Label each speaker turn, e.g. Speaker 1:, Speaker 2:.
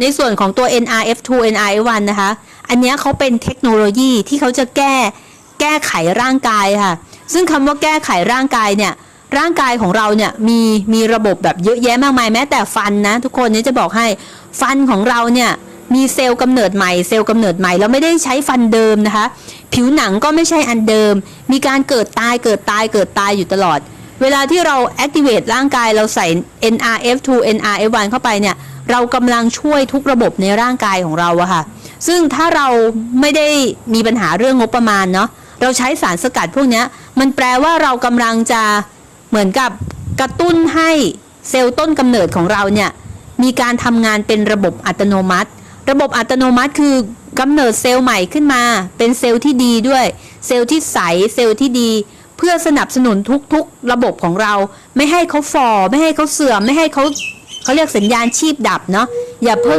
Speaker 1: ในส่วนของตัว NRF2 NRF1 นะคะ อันนี้เขาเป็นเทคโนโลยีที่เขาจะแก้แก้ไขร่างกายค่ะ ซึ่งคำว่าแก้ไขร่างกายเนี่ยร่างกายของเราเนี่ยมีมีระบบแบบเยอะแยะมากมายแม้แต่ฟันนะทุกคนนี่จะบอกให้ฟันของเราเนี่ยมีเซลล์กำเนิดใหม่เซลล์กำเนิดใหม่แล้วไม่ได้ใช้ฟันเดิมนะคะ ผิวหนังก็ไม่ใช่อันเดิม มีการเกิดตายเกิดตายเกิดตายอยู่ตลอด เวลาที่เรา activate ร่างกายเราใส่ NRF2 NRF1 เข้าไปเนี่ย เรากำลังช่วยทุกระบบในร่างกายของเราอะค่ะ ซึ่งถ้าเราไม่ได้มีปัญหาเรื่องงบประมาณเนาะ เราใช้สารสกัดพวกนี้มันแปลว่าเรากำลังจะเหมือนกับกระตุ้นให้เซลล์ต้นกำเนิดของเราเนี่ย มีการทำงานเป็นระบบอัตโนมัติ ระบบอัตโนมัติคือกำเนิดเซลล์ใหม่ขึ้นมา เป็นเซลล์ที่ดีด้วย เซลล์ที่ใส เซลล์ที่ดี เพื่อสนับสนุนทุกๆ ระบบของเรา ไม่ให้เขาฟอไม่ให้เขาเสื่อมไม่ให้เขาเขาเรียกสัญญาณชีพดับเนาะอย่าเพิ่ง